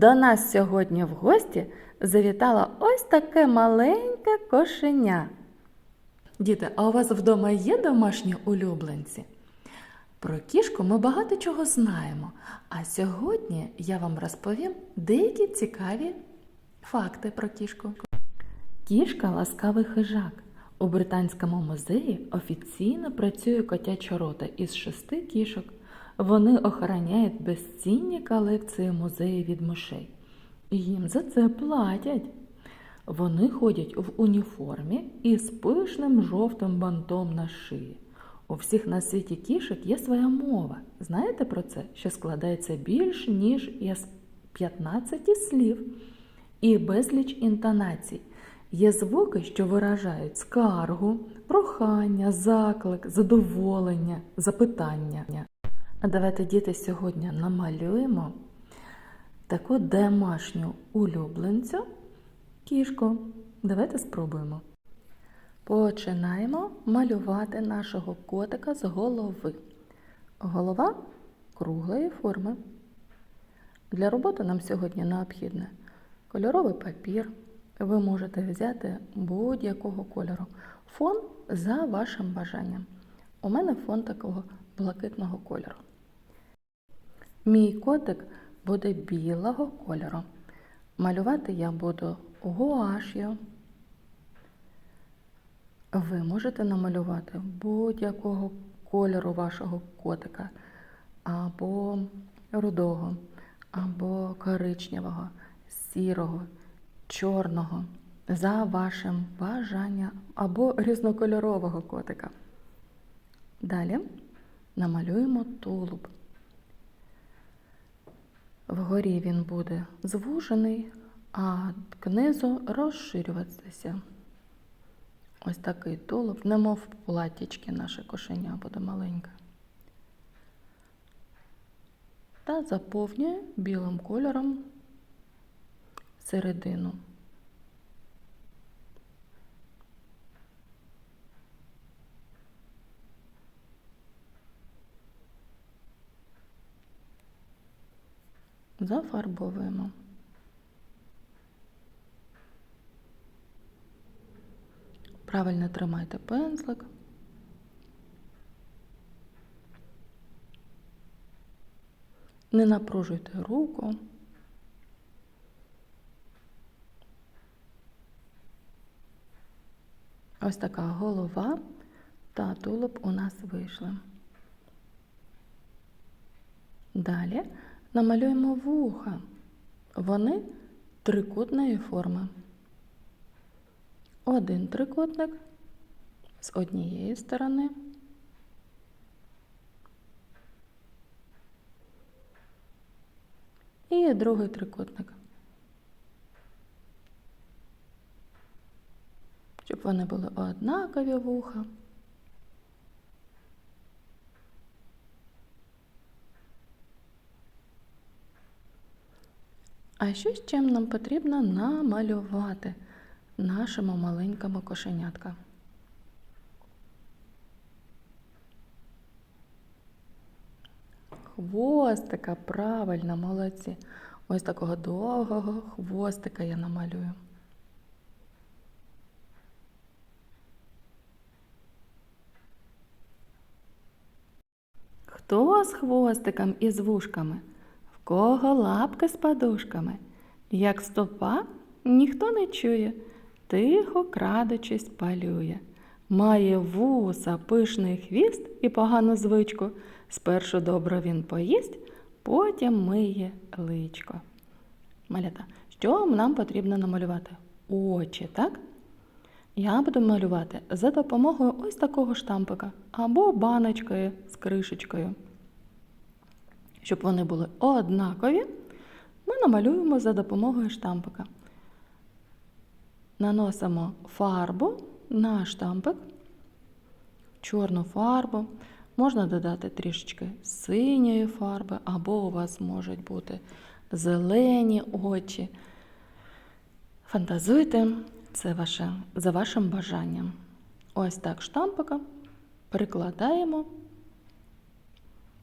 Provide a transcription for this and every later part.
до нас сьогодні в гості завітало ось таке маленьке кошеня. Діти, а у вас вдома є домашні улюбленці? Про кішку ми багато чого знаємо, а сьогодні я вам розповім деякі цікаві факти про кішку. Кішка ласкавий хижак. У Британському музеї офіційно працює котяча рота із шести кішок. Вони охороняють безцінні колекції музею від мишей. І Їм за це платять. Вони ходять в уніформі і з пишним жовтим бантом на шиї. У всіх на світі кішок є своя мова. Знаєте про це, що складається більш ніж із 15 слів і безліч інтонацій. Є звуки, що виражають скаргу, прохання, заклик, задоволення, запитання. А давайте діти сьогодні намалюємо таку домашню улюбленцю кішку. Давайте спробуємо. Починаємо малювати нашого котика з голови. Голова круглої форми. Для роботи нам сьогодні необхідне кольоровий папір. Ви можете взяти будь-якого кольору. Фон за вашим бажанням. У мене фон такого блакитного кольору. Мій котик буде білого кольору. Малювати я буду гуаш'ю. Ви можете намалювати будь-якого кольору вашого котика, або рудого, або коричневого, сірого, чорного, за вашим бажанням, або різнокольорового котика. Далі намалюємо тулуб. Вгорі він буде звужений, а книзу розширюватися. Ось такий тулуб, немов платічки наше кошеня буде маленьке. Та заповнює білим кольором середину. Зафарбовуємо. Правильно тримайте пензлик. Не напружуйте руку. Ось така голова та тулуб у нас вийшли. Далі намалюємо вуха. Вони трикутної форми. Один трикутник з однієї сторони. І другий трикутник. Щоб вони були однакові вуха. А що з чим нам потрібно намалювати нашому маленькому кошенятка? Хвостика, правильно, молодці. Ось такого довгого хвостика я намалюю. Хто з хвостиком і з вушками? Кого лапки з подушками? Як стопа, ніхто не чує, тихо крадучись палює. Має вуса, пишний хвіст і погану звичку. Спершу добре він поїсть, потім миє личко. Малята, що нам потрібно намалювати? Очі, так? Я буду малювати за допомогою ось такого штампика або баночкою з кришечкою. Щоб вони були однакові, ми намалюємо за допомогою штампика. Наносимо фарбу на штампик, чорну фарбу. Можна додати трішечки синьої фарби, або у вас можуть бути зелені очі. Фантазуйте, це ваше, за вашим бажанням. Ось так штампика прикладаємо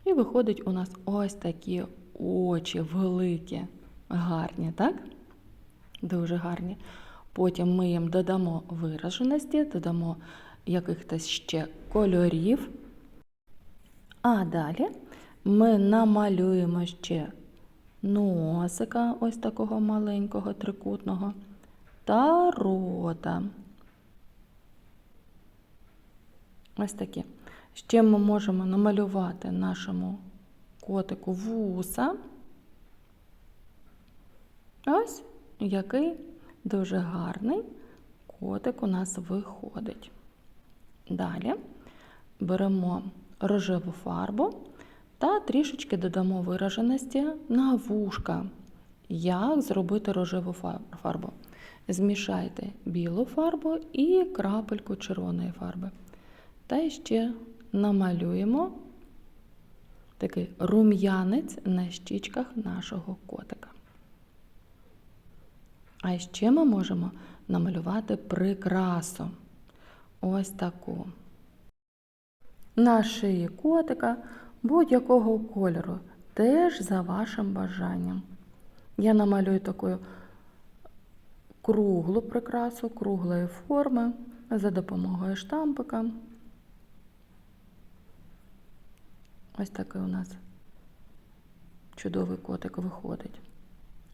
І виходить у нас ось такі очі великі, гарні, так? Дуже гарні. Потім ми їм додамо вираженості, додамо якихось ще кольорів. А далі ми намалюємо ще носика, ось такого маленького трикутного, та рота. Ось такі. Ще ми можемо намалювати нашому котику вуса. Ось який дуже гарний котик у нас виходить. Далі беремо рожеву фарбу та трішечки додамо вираженості на вушка. Як зробити рожеву фарбу? Змішайте білу фарбу і крапельку червоної фарби. Та ще намалюємо такий рум'янець на щічках нашого котика. А ще ми можемо намалювати прикрасу. Ось таку. На шиї котика будь-якого кольору, теж за вашим бажанням. Я намалюю таку круглу прикрасу, круглої форми за допомогою штампика. Ось такий у нас чудовий котик виходить.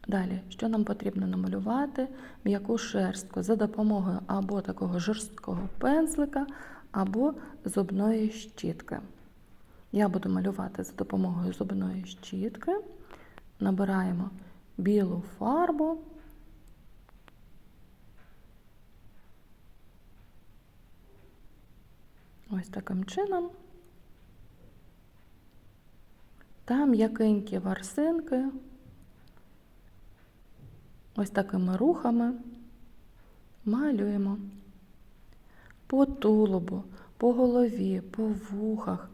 Далі, що нам потрібно намалювати? М'яку шерстку за допомогою або такого жорсткого пензлика, або зубної щітки. Я буду малювати за допомогою зубної щітки. Набираємо білу фарбу. Ось таким чином. Та м'якенькі варсинки. Ось такими рухами малюємо по тулубу, по голові, по вухах,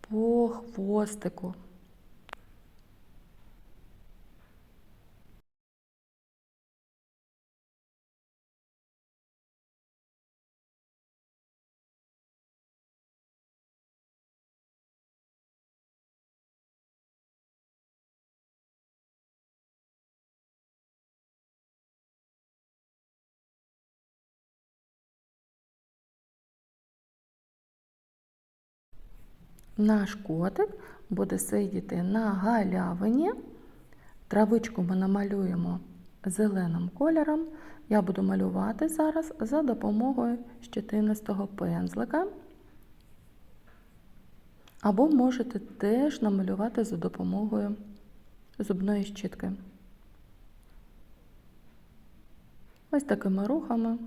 по хвостику. Наш котик буде сидіти на галявині. Травичку ми намалюємо зеленим кольором. Я буду малювати зараз за допомогою щетинистого пензлика. Або можете теж намалювати за допомогою зубної щітки. Ось такими рухами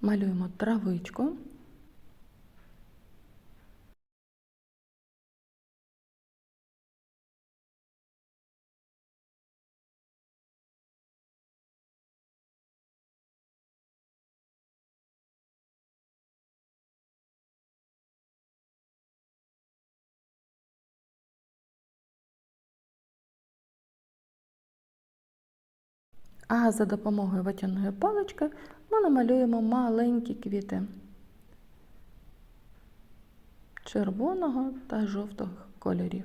малюємо травичку. А за допомогою ватяної палички ми намалюємо маленькі квіти червоного та жовтого кольорів.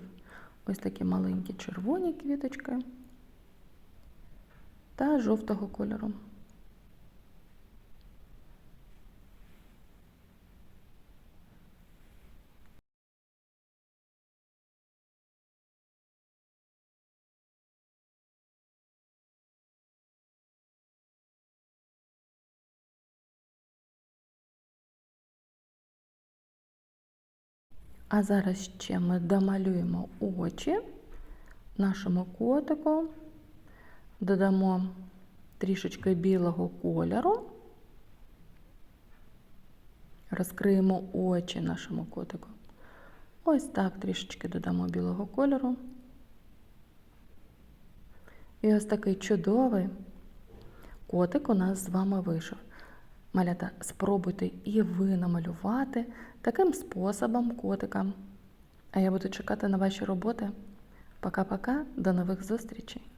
Ось такі маленькі червоні квіточки та жовтого кольору. А зараз ще ми домалюємо очі нашому котику, додамо трішечки білого кольору, розкриємо очі нашому котику. Ось так трішечки додамо білого кольору. І ось такий чудовий котик у нас з вами вийшов. Малята, спробуйте і ви намалювати таким способом котикам. А я буду чекати на ваші роботи. Пока-пока, до нових зустрічей!